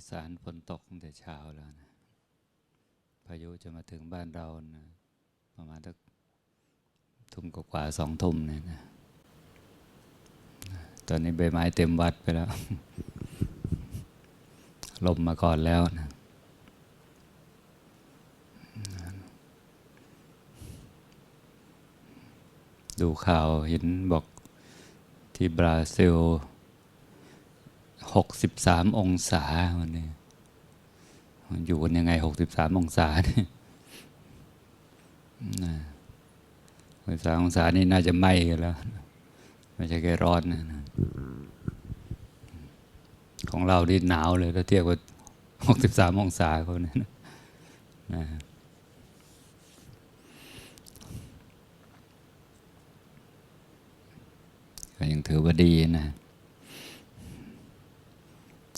อีสานฝนตกตั้งแต่เช้าแล้วนะพายุจะมาถึงบ้านเรานะประมาณสักทุ่มกว่าสองทุ่มเนี่ยนะ ตอนนี้ใบไม้เต็มวัดไปแล้ว ลมมาก่อนแล้วนะดูข่าวเห็นบอกที่บราซิล หกสิบสามองศาวันนี้มันอยู่กันยังไงหกสิบสามองศาเนี่ยหกสิบสามองศานี่น่าจะไหม้กันแล้ว ไม่ใช่แค่ร้อนนะของเราที่หนาวเลยถ้าเทียบกับหกสิบสามองศาเขาเนี่ยนะนะก็ยังถือว่าดีนะ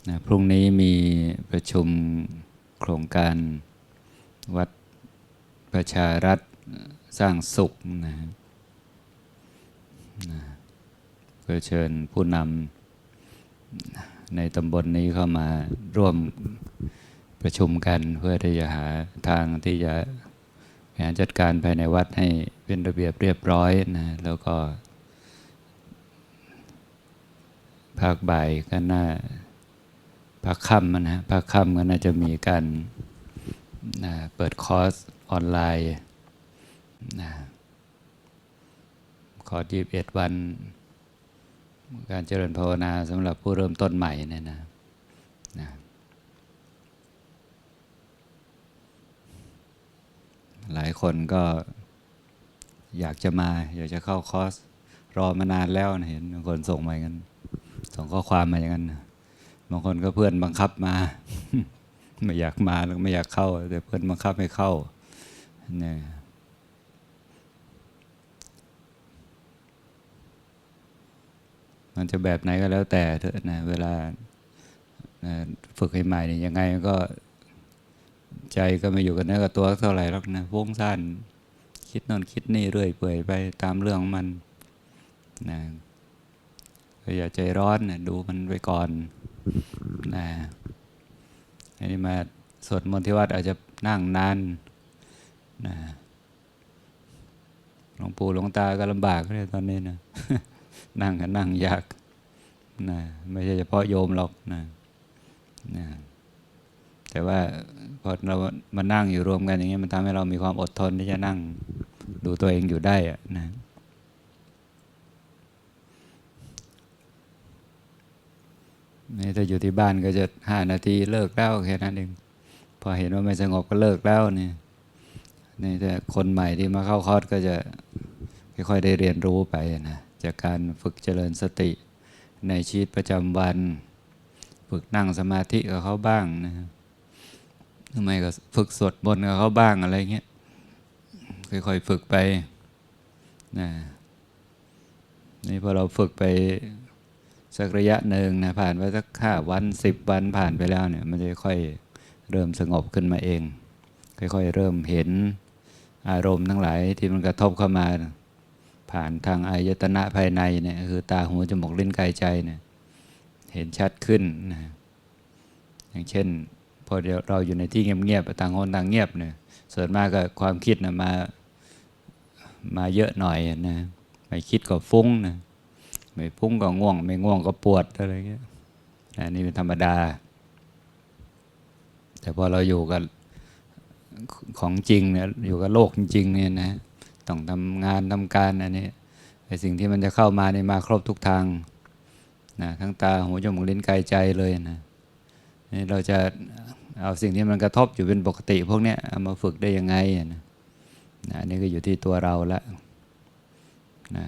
นะพรุ่งนี้มีประชุมโครงการวัดประชารัฐสร้างสุขนะนะเพื่อเชิญผู้นำในตำบลนนี้เข้ามาร่วมประชุมกันเพื่อที่จะหาทางที่จะบริหารจัดการภายในวัดให้เป็นระเบียบเรียบร้อยนะแล้วก็ ภาคบ่ายก็น่า ภาคค่ำนะภาคค่ำก็น่าจะมีการนะเปิดคอร์สออนไลน์นะคอร์สยีบเอ็ดวัน การเจริญภาวนาสำหรับผู้เริ่มต้นใหม่เนี่ยนะนะหลายคนก็อยากจะมา อยากจะเข้าคอร์ส รอมานานแล้วนะเห็นคนส่งมาอย่างนั้นส่งข้อความมาอย่างนั้นนะ บางคนก็เพื่อนบังคับมา ไม่อยากมาแล้วไม่อยากเข้า แต่เพื่อนบังคับให้เข้าเนี่ยมันจะแบบไหนก็แล้วแต่เถอะนะเวลาฝึกให้ใหม่นี่ยังไงก็ใจก็ไม่อยู่กับเนื้อกับตัวเท่าไหร่หรอกนะวงสั้นคิดโนนคิดนี่เรื่อยเปื่อยไปตามเรื่องมันนะอย่าใจร้อนนะดูมันไปก่อน นะอันนี้มาสวดมนต์ที่วัดอาจจะนั่งนานนะหลวงปู่หลวงตาก็ลำบากเลยตอนนี้นะนั่งก็นั่งยากนะไม่ใช่เฉพาะโยมหรอกนะนะแต่ว่าพอเรามานั่งอยู่รวมกันอย่างเงี้ยมันทำให้เรามีความอดทนที่จะนั่งดูตัวเองอยู่ได้อะนะ นี่ถ้าอยู่ที่บ้านก็จะห้านาทีเลิกแล้วแค่นั้นเองพอเห็นว่าไม่สงบก็เลิกแล้วนี่นี่แต่คนใหม่ที่มาเข้าคอร์สก็จะค่อยๆได้เรียนรู้ไปนะจากการฝึกเจริญสติในชีวิตประจำวัน ฝึกนั่งสมาธิกับเขาบ้างนะทำไมก็ฝึกสวดบนต์กับเขาบ้างอะไรเงี้ยค่อยๆฝึกไปนะนี่พอเราฝึกไป สักระยะหนึ่งนะผ่านไปสักห้าวันสิบวันผ่านไปแล้วเนี่ยมันจะค่อยเริ่มสงบขึ้นมาเอง ค่อยๆ เริ่มเห็นอารมณ์ทั้งหลายที่มันกระทบเข้ามา ผ่านทางอายตนะภายในเนี่ยคือตาหูจมูกลิ้นกายใจเนี่ยเห็นชัดขึ้นนะอย่างเช่น พอเราอยู่ในที่เงียบๆต่างคนต่างเงียบเนี่ยส่วนมากก็ความคิดนะมามาเยอะหน่อยนะไม่คิดก็ฟุ้งนะ ไม่พุ่งก็ง่วง ไม่ง่วงก็ปวดอะไรเงี้ยอันนี้เป็นธรรมดา แต่พอเราอยู่กับของจริงเนี่ยอยู่กับโลกจริงเนี่ยนะต้องทำงานทำการอันนี้ไอสิ่งที่มันจะเข้ามาในมาครบทุกทางนะทั้งตาหูจมูกลิ้นกายใจเลยนะนี่เราจะเอาสิ่งที่มันกระทบอยู่เป็นปกติ พวกเนี้ยเอามาฝึกได้ยังไงนะนะอันนี้ก็อยู่ที่ตัวเราละนะ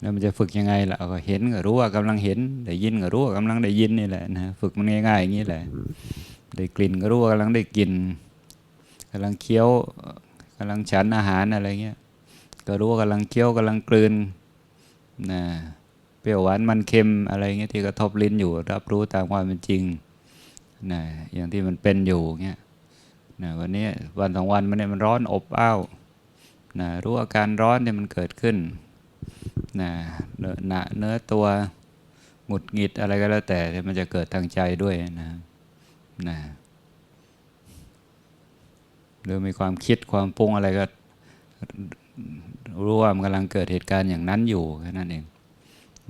แล้วมันจะฝึกยังไงล่ะก็เห็นก็รู้ว่ากำลังเห็น ได้ยินก็รู้ว่ากำลังได้ยินนี่แหละนะฝึกมันง่ายๆอย่างนี้แหละ ได้กลิ่นก็รู้ว่ากำลังได้กลิ่นกำลังเคี้ยวกำลังฉันอาหารอะไรเงี้ยก็รู้ว่ากำลังเคี้ยวกำลังกลืนนะเปรี้ยวหวานมันเค็มอะไรเงี้ยที่กระทบลิ้นอยู่รับรู้ตามความเป็นจริงนะอย่างที่มันเป็นอยู่เงี้ยนะวันนี้วันสองวันมันเนี่ยมันร้อนอบอ้าวนะรู้อาการร้อนที่ยมันเกิดขึ้น นะเนื้อหนะเนื้อตัวหงุดหงิดอะไรก็แล้วแต่ มันจะเกิดทางใจด้วยนะนะหรือมีความคิดความปรุงอะไรก็รู้ว่ามันกำลังเกิดเหตุการณ์อย่างนั้นอยู่แค่นั้นเอง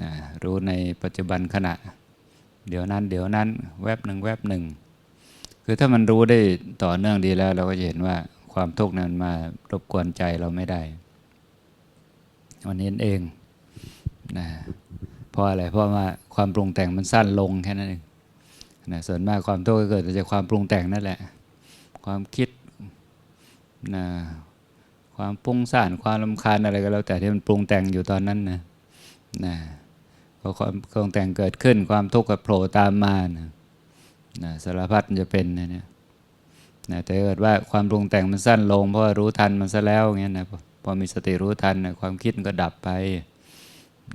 นะรู้ในปัจจุบันขณะ เดี๋ยวนั้น เดี๋ยวนั้น แวบหนึ่งแวบหนึ่ง คือถ้ามันรู้ได้ต่อเนื่องดีแล้ว เราก็จะเห็นว่าความทุกข์นั้นมารบกวนใจเราไม่ได้ วันนี้เอง นะเพราะอะไรเพราะว่าความปรุงแต่งมันสั้นลงแค่นั้นเองนะส่วนมากความทุกข์ก็เกิดจากความปรุงแต่งนั่นแหละ ความคิดนะความปุ้งซ่านความลำคาญอะไรก็แล้ว แต่ที่มันปรุงแต่งอยู่ตอนนั้นนะนะพอความปรุงแต่งเกิดขึ้น ความทุกข์ก็โผล่ตามมานะนะสารพัดมันจะเป็นนะเนี่ยนะแต่เกิดว่าความปรุงแต่งมันสั้นลง เพราะรู้ทันมันซะแล้วเงี้ยนะพอมีสติรู้ทันนะความคิดมันก็ดับไป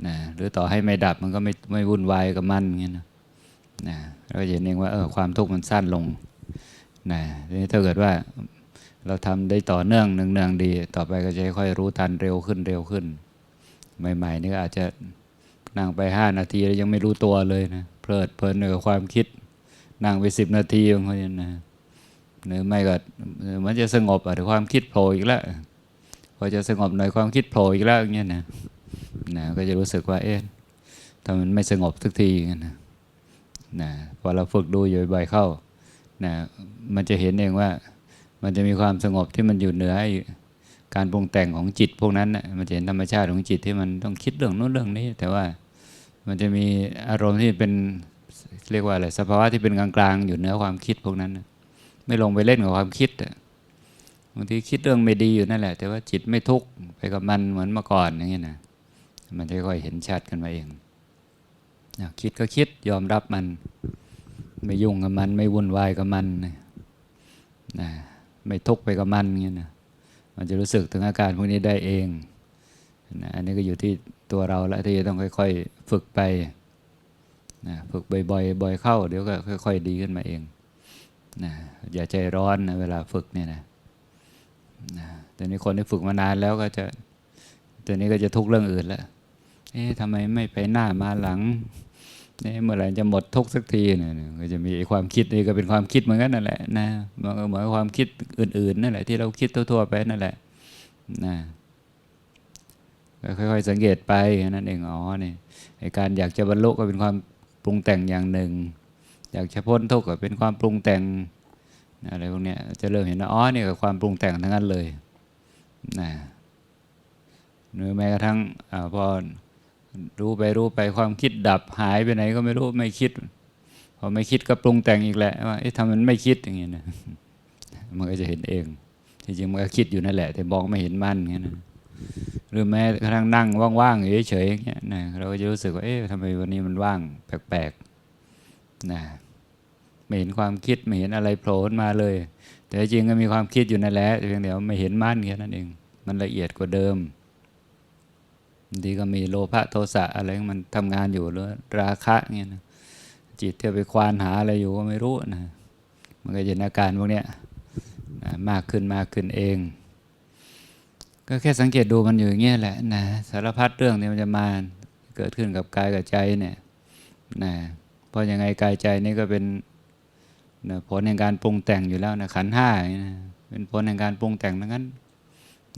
นะหรือต่อให้ไม่ดับมันก็ไม่ไม่วุ่นวายกับมันเงี้ยนะนะเราก็จะเห็นเองว่าเออความทุกข์มันสั้นลงนะทีนี้ถ้าเกิดว่าเราทำได้ต่อเนื่องเนืองๆดี ต่อไปก็จะค่อยรู้ทันเร็วขึ้นเร็วขึ้น ใหม่ๆนี่ก็อาจจะนั่งไปห้านาทีแล้วยังไม่รู้ตัวเลยนะเพลิดเพลินกับความคิดนั่งไปสิบนาทีบางคนนะหรือไม่ก็มันจะสงบอะแต่ความคิดโผล่อีกแล้วพอจะสงบหน่อยความคิดโผล่อีกแล้วอย่างเงี้ยนะ นะก็จะรู้สึกว่าเอ๊ะถ้ามันไม่สงบสักทีนะนะพอเราฝึกดูอยู่บ่อยๆเข้านะมันจะเห็นเองว่ามันจะมีความสงบที่มันอยู่เหนือการปรุงแต่งของจิตพวกนั้นนะมันจะเห็นธรรมชาติของจิตที่มันต้องคิดเรื่องนู้นเรื่องนี้ แต่ว่ามันจะมีอารมณ์ที่เป็นเรียกว่าอะไรสภาวะที่เป็นกลางๆอยู่เหนือความคิดพวกนั้นนะไม่ลงไปเล่นกับความคิดบางทีคิดเรื่องไม่ดีอยู่นั่นแหละ แต่ว่าจิตไม่ทุกข์ไปกับมันเหมือนเมื่อก่อนอย่างเงี้ยนะ มันจะค่อยเห็นชัดกันมาเองนะคิดก็คิดยอมรับมัน ไม่ยุ่งกับมัน ไม่วุ่นวายกับมันนะไม่ทุกไปกับมันเงี้ยนะมันจะรู้สึกถึงอาการพวกนี้ได้เองนะอันนี้ก็อยู่ที่ตัวเราแล้วที่จะต้องค่อย ๆ ฝึกไปนะฝึกบ่อยๆบ่อยเข้า เดี๋ยวก็ค่อย ๆ ดีขึ้นมาเองนะอย่าใจร้อนนะเวลาฝึกเนี่ยนะนะแต่นี้คนที่ฝึกมานานแล้วก็จะตัวนี้ก็จะทุกเรื่องอื่นแล้ว เอ๊ะทำไมไม่ไปหน้ามาหลังเนี่ยเมื่อไหร่จะหมดทุกสักทีเนี่ยก็จะมีความคิดนี่ก็เป็นความคิดเหมือนกันนั่นแหละนะมันก็เหมือนความคิดอื่นๆนั่นแหละที่เราคิดทั่วๆไปนั่นแหละนะค่อยๆสังเกตไปนั่นเองอ๋อนี่ไอ้การอยากจะบรรลุก็เป็นความปรุงแต่งอย่างหนึ่ง อยากจะพ้นทุกข์ก็เป็นความปรุงแต่งอะไรพวกนี้จะเริ่มเห็นว่าอ๋อนี่ก็ความปรุงแต่งทั้งนั้นเลยนะหรือแม้กระทั่งอพอ รู้ไปรู้ไปความคิดดับหายไปไหนก็ไม่รู้ไม่คิด พอไม่คิดก็ปรุงแต่งอีกแหละว่าเอ๊ะทำมันไม่คิดอย่างเงี้ยนะมันก็จะเห็นเองที่จริงมันก็คิดอยู่นั่นแหละ แต่มองไม่เห็นมันอย่างเงี้ยนะหรือแม้กระทั่งนั่งว่างๆเฉยๆอย่างเงี้ยนะเราก็จะรู้สึกว่าเอ๊ะทำไมวันนี้มันว่างแปลกๆนะไม่เห็นความคิดไม่เห็นอะไรโผล่มาเลย แต่จริงก็มีความคิดอยู่นั่นแหละเพียงแต่ว่าไม่เห็นมันแค่นั้นเอง มันละเอียดกว่าเดิม บางทีก็มีโลภะโทสะอะไรมันทำงานอยู่หรือราคะเงี้ยนะจิตเที่ยวไปควานหาอะไรอยู่ก็ไม่รู้นะมันก็จะอาการพวกเนี้ยนะมากขึ้นมากขึ้นเอง ก็แค่สังเกตดูมันอยู่อย่างเงี้ยแหละนะสารพัดเรื่องที่มันจะมาเกิดขึ้นกับกายกับใจเนี่ยนะเพราะยังไงกายใจนี่ก็เป็นนะผลแห่งการปรุงแต่งอยู่แล้วนะขันห้านะเป็นผลแห่งการปรุงแต่งทั้งนั้น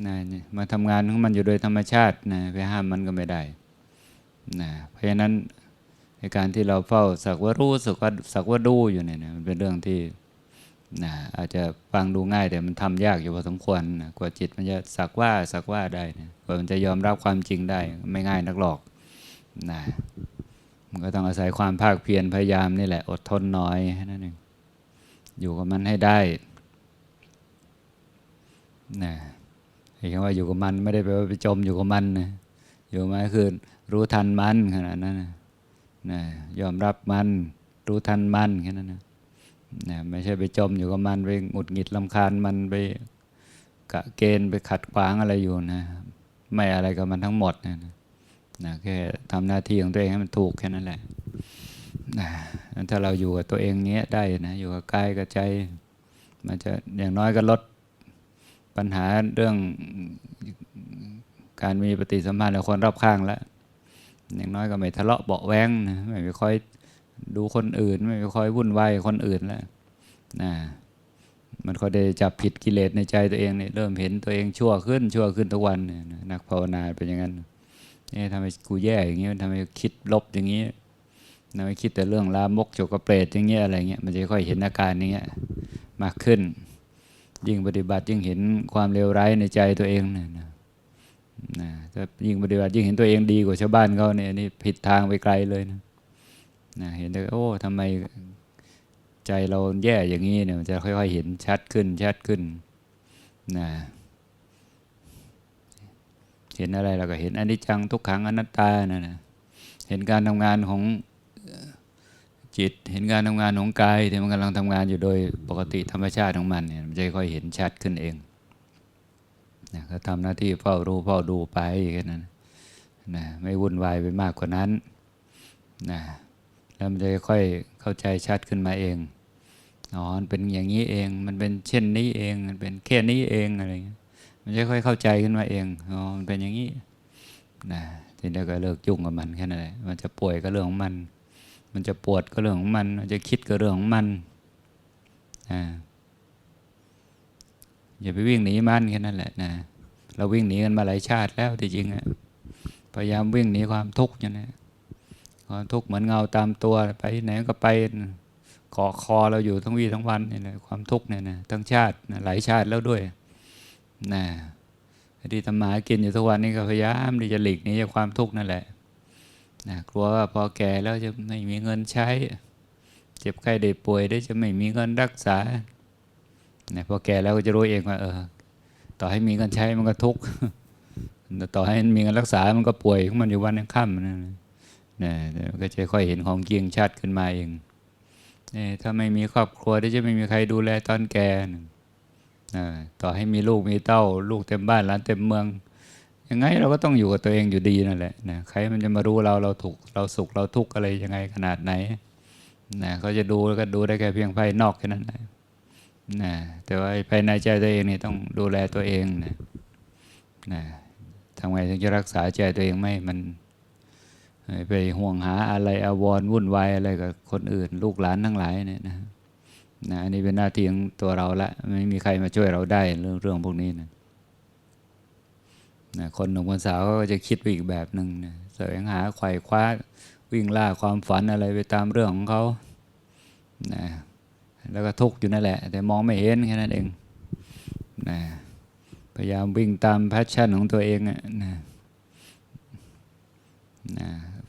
นะมาทำงานของมันอยู่โดยธรรมชาตินะไปห้ามมันก็ไม่ได้นะเพราะฉะนั้นในการที่เราเฝ้าสักว่ารู้สักว่าสักว่าดูอยู่เนี่ยนะมันเป็นเรื่องที่นะอาจจะฟังดูง่ายแต่มันทำยากอยู่พอสมควรนะกว่าจิตมันจะสักว่าสักว่าได้นะกว่ามันจะยอมรับความจริงได้ไม่ง่ายนักหรอกนะมันก็ต้องอาศัยความภาคเพียรพยายามนี่แหละ อดทนน่อยนั่นเองอยู่กับมันให้ได้นะ คำว่าอยู่กับมันไม่ได้แปลว่าไปจมอยู่กับมันนะอยู่มาคือรู้ทันมันขนาดนั้นนะนะยอมรับมันรู้ทันมันแค่นั้นนะนะไม่ใช่ไปจมอยู่กับมันไปหงุดหงิดลำคาญมันไปกะเกณฑ์ไปขัดขวางอะไรอยู่นะ ไม่อะไรกับมันทั้งหมดนะนะแค่ทำหน้าที่ของตัวเองให้มันถูกแค่นั้นแหละนะถ้าเราอยู่กับตัวเองเงี้ยได้นะอยู่กับกายกับใจ มันจะอย่างน้อยก็ลด ปัญหาเรื่องการมีปฏิสัมพันธ์กับคนรอบข้างแล้วอย่างน้อยก็ไม่ทะเลาะเบาแวงนะไม่ไปคอยดูคนอื่น ไม่ไปคอยวุ่นวายคนอื่นแล้วนะมันก็ได้จับผิดกิเลสในใจตัวเองเนี่ยเริ่มเห็นตัวเองชั่วขึ้นชั่วขึ้นทุกวันเนี่ยนักภาวนาเป็นอย่างนั้นนี่ทำไมกูแย่อย่างนี้ทำไมคิดลบอย่างนี้ทำไมคิดแต่เรื่องลามกจกกระเปรตอย่างเงี้ยอะไรเงี้ยมันจะค่อยเห็นอาการอย่างเงี้ยมากขึ้น ยิ่งปฏิบัติยิ่งเห็นความเลวร้ายในใจตัวเองเนี่ยนะนะถ้ายิ่งปฏิบัติยิ่งเห็นตัวเองดีกว่าชาวบ้านเขาเนี่ยนี่ผิดทางไปไกลเลยนะนะเห็นแต่โอ้ทำไมใจเราแย่อย่างนี้เนี่ยจะค่อยๆเห็นชัดขึ้นชัดขึ้นนะเห็นอะไรเราก็เห็นอนิจจังทุกขังอนัตตานะนะเห็นการทำงานของ จิต เห็นการทำงานของกายที่มันกำลังทำงานอยู่โดยปกติธรรมชาติของมันเนี่ยมันจะค่อยเห็นชัดขึ้นเองนะก็ทำหน้าที่เฝ้ารู้เฝ้าดูไปแค่นั้นนะไม่วุ่นวายไปมากกว่านั้นนะแล้วมันจะค่อยเข้าใจชัดขึ้นมาเองอ๋อมันเป็นอย่างนี้เอง มันเป็นเช่นนี้เอง มันเป็นแค่นี้เองอะไรเงี้ยมันจะค่อยเข้าใจขึ้นมาเองอ๋อมันเป็นอย่างนี้นะทีนี้ก็เลิกยุ่งกับมันแค่นั้นแหละมันจะป่วยก็เรื่องของมัน มันจะปวดก็เรื่องของมันมันจะคิดก็เรื่องของมันอ่าอย่าไปวิ่งหนีมันแค่นั้นแหละนะเราวิ่งหนีกันมาหลายชาติแล้วที่จริงอะพยายามวิ่งหนีความทุกข์อย่างนี้ความทุกข์เหมือนเงาตามตัวไปไหนก็ไปเกาะคอเราอยู่ทั้งวี่ทั้งวันนี่แหละความทุกข์เนี่ยนะทั้งชาตินะหลายชาติแล้วด้วยนะที่ทำมากินอยู่ทุกวันนี้ก็พยายามที่จะหลีกหนีจากความทุกข์นั่นแหละ นะกลัวว่าพอแก่แล้วจะไม่มีเงินใช้ เจ็บไข้ได้ป่วยได้จะไม่มีเงินรักษานะพอแก่แล้วก็จะรู้เองว่าเออ ต่อให้มีเงินใช้มันก็ทุกข์ต่อให้มีเงินรักษา มันก็ป่วยของมันอยู่วันยังค่ำนะนะก็จะค่อยเห็นของเกียงชัดขึ้นมาเองนี่ถ้าไม่มีครอบครัวที่จะไม่มีใครดูแลตอนแก่ต่อให้มีลูกมีเต้า ลูกเต็มบ้านหลานเต็มเมือง ยังไงเราก็ต้องอยู่กับตัวเองอยู่ดีนั่นแหละนะใครมันจะมารู้เราเราถูกเราสุขเราทุกข์อะไรยังไงขนาดไหนนะเขาจะดูก็ดูได้แค่เพียงภายนอกแค่นั้นนะนะแต่ว่าภายในใจตัวเองนี่ต้องดูแลตัวเองนะนะทำไงถึงจะรักษาใจตัวเองไม่มันไปห่วงหาอะไรอาวรวุ่นวายอะไรกับคนอื่น ลูกหลานทั้งหลายเนี่ยนะนะอันนี้เป็นหน้าที่ของตัวเราละไม่มีใครมาช่วยเราได้เรื่องเรื่องพวกนี้นะ นะคนหนุ่มคนสาวก็จะคิดไปอีกแบบหนึ่งนะแสวงหาไขว่คว้าวิ่งล่าความฝันอะไรไปตามเรื่องของเขานะแล้วก็ทุกข์อยู่นั่นแหละ แต่มองไม่เห็นแค่นั้นเองนะพยายามวิ่งตามแพชชั่นของตัวเองนะนะ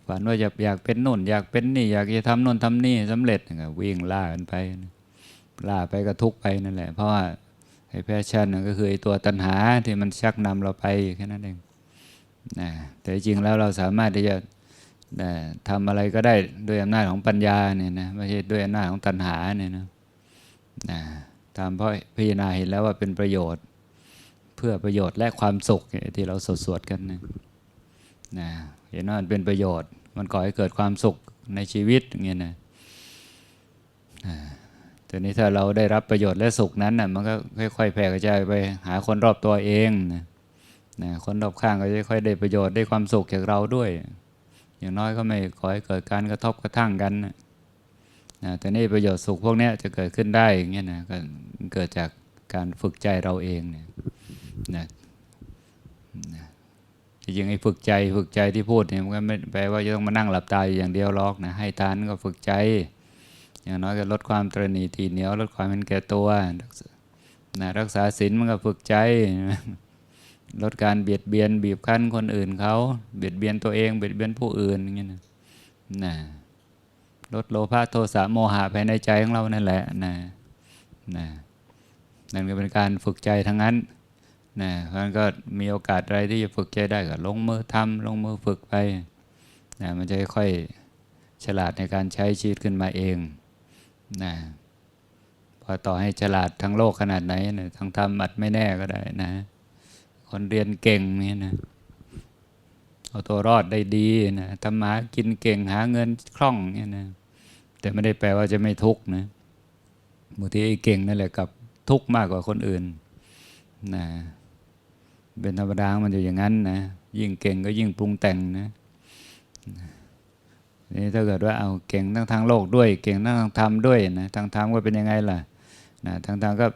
ฝันว่าอยากอยากเป็นนู่น อยากเป็นนี่ อยากจะทำนู่นทำนี่สำเร็จก็วิ่งล่ากันไป ล่าไปก็ทุกไปนั่นแหละ เพราะว่า ไอ้แพชชั่นก็คือไอ้ตัวตัณหาที่มันชักนำเราไปแค่นั้นเองนะแต่จริงแล้วเราสามารถที่จะนะทำอะไรก็ได้ด้วยอำนาจของปัญญาเนี่ยนะไม่ใช่ด้วยอำนาจของตัณหาเนี่ยนะนะตามเพราะพิจารณาเห็นแล้วว่าเป็นประโยชน์ เพื่อประโยชน์และความสุขที่เราสวดสวดกันนะนะเห็นว่ามันเป็นประโยชน์ มันก่อให้เกิดความสุขในชีวิตอย่างเงี้ยนะ ทีนี้ถ้าเราได้รับประโยชน์และสุขนั้นนะมันก็ค่อยๆแผ่กระจายไปหาคนรอบตัวเองนะนะคนรอบข้างก็จะค่อยได้ประโยชน์ได้ความสุขจากเราด้วย อย่างน้อยก็ไม่ขอให้เกิดการกระทบกระทั่งกันนะนะแต่นี่ประโยชน์สุขพวกนี้จะเกิดขึ้นได้อย่างเงี้ยนะก็เกิดจากการฝึกใจเราเองเนี่ยนะนะจริงๆไอ้ฝึกใจฝึกใจที่พูดเนี่ยมันก็ไม่แปลว่าจะต้องมานั่งหลับตาอย่างเดียวหรอกนะให้ทานก็ฝึกใจ อย่างน้อยก็ลดความตรณีทีเหนียว ลดความเป็นแก่ตัวนะรักษาศีลมันก็ฝึกใจ ลดการเบียดเบียนบีบคั้นคนอื่นเขาเบียดเบียนตัวเองเบียดเบียนผู้อื่นอย่างเงี้ยนะนะลดโลภะโทสะโมหะภายในใจของเรานั่นแหละนะนะนั่นก็เป็นการฝึกใจทั้งนั้นนะเพราะนั้นก็มีโอกาสอะไรที่จะฝึกใจได้ก็ลงมือทำลงมือฝึกไปนะมันจะค่อยฉลาดในการใช้ชีวิตขึ้นมาเอง นะพอต่อให้ฉลาดทั้งโลกขนาดไหนนะทั้งธรรมอัดไม่แน่ก็ได้นะ คนเรียนเก่งนี่นะเอาตัวรอดได้ดีนะทำมากินเก่งหาเงินคล่องเนี่ยนะแต่ไม่ได้แปลว่าจะไม่ทุกข์นะบางทีไอ้เก่งนั่นแหละกับทุกข์มากกว่าคนอื่นนะเป็นธรรมดามันอยู่อย่างนั้นนะยิ่งเก่งก็ยิ่งปรุงแต่งนะ นี่ถ้าเกิดว่าเอาเก่งทั้งทางโลกด้วย เก่งทั้งทางธรรมด้วยนะทางธรรมก็เป็นยังไงล่ะนะทางธรรมก็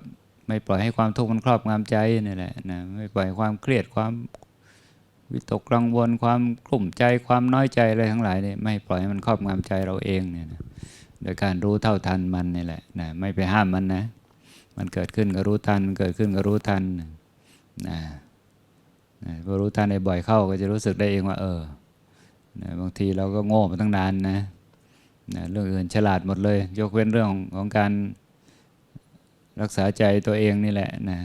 ไม่ปล่อยให้ความทุกข์มันครอบงำใจนี่แหละนะไม่ปล่อยความเครียดความวิตกกังวลความกลุ่มใจความน้อยใจอะไรทั้งหลายเนี่ยไม่ปล่อยให้มันครอบงำใจเราเองเนี่ยนะโดยการรู้เท่าทันมันนี่แหละนะไม่ไปห้ามมันนะ มันเกิดขึ้นก็รู้ทันเกิดขึ้นก็รู้ทันนะนะพอรู้ทันในบ่อยเข้าก็จะรู้สึกได้เองว่า เออ นะบางทีเราก็โง่มาตั้งนานนะนะเรื่องอื่นฉลาดหมดเลย ยกเว้นเรื่องของของการรักษาใจตัวเองนี่แหละนะ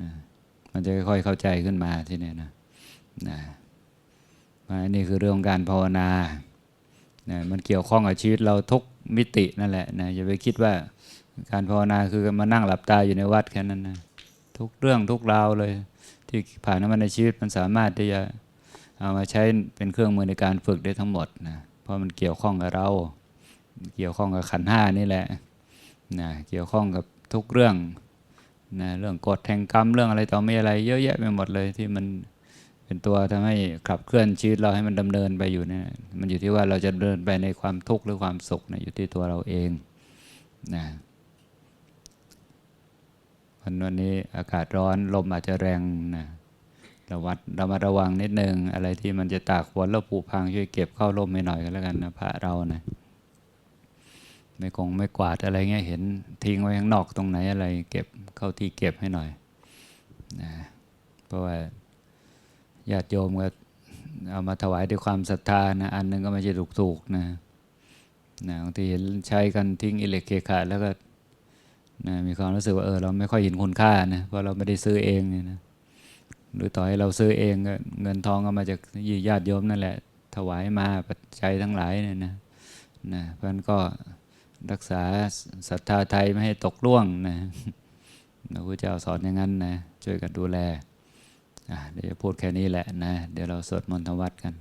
นะมันจะค่อยๆเข้าใจขึ้นมาที่นี้นะนะว่านี่คือเรื่องของการภาวนานะมันเกี่ยวข้องกับชีวิตเราทุกมิตินั่นแหละนะอย่าไปคิดว่าการภาวนาคือมานั่งหลับตาอยู่ในวัดแค่นั้นนะทุกเรื่องทุกราวเลย ที่ผ่านมาในชีวิตมันสามารถที่จะ เอามาใช้เป็นเครื่องมือในการฝึกได้ทั้งหมดนะเพราะมันเกี่ยวข้องกับเรา เกี่ยวข้องกับขันห้านี่แหละนะเกี่ยวข้องกับทุกเรื่องนะเรื่องกฎแห่งกรรมเรื่องอะไรต่อไม่อะไร เยอะแยะไปหมดเลยที่มันเป็นตัวทำให้ขับเคลื่อนชีวิตเราให้มันดำเนินไปอยู่เนี่ยมันอยู่ที่ว่าเราจะเดินไปในความทุกข์หรือความสุขนะอยู่ที่ตัวเราเองนะวันวันนี้อากาศร้อนลมอาจจะแรงนะ ระวัดระมัดระวังนิดนึง อะไรที่มันจะตากฝนแล้วผุพังช่วยเก็บเข้าร่มให้หน่อยก็แล้วกันนะพระเรานะไม่คงไม่กวาดอะไรเงี้ยเห็นทิ้งไว้ข้างนอกตรงไหนอะไร เก็บเข้าที่เก็บให้หน่อยนะเพราะว่าญาติโยมก็เอามาถวายด้วยความศรัทธานะอันหนึงก็ไม่ใช่ถูกๆนะนะบางทีเห็นใช้กันทิ้งอิเล็กเคขาแล้วก็นะมีความรู้สึกว่าเออเราไม่ค่อยเห็นคุณค่านะเพราะเราไม่ได้ซื้อเองเนี่ยนะ หรือต่อให้เราซื้อเองเงินทองก็มาจากญาติโยมนั่นแหละ ถวายมาปัจจัยทั้งหลายเนี่ยนะนะเพราะนั้นก็รักษาศรัทธาไทยไม่ให้ตกล่วงนะพระพุทธเจ้าสอนอย่างนั้นนะช่วยกันดูแลเดี๋ยวพูดแค่นี้แหละนะ เดี๋ยวเราสวดมนต์ทวัดกัน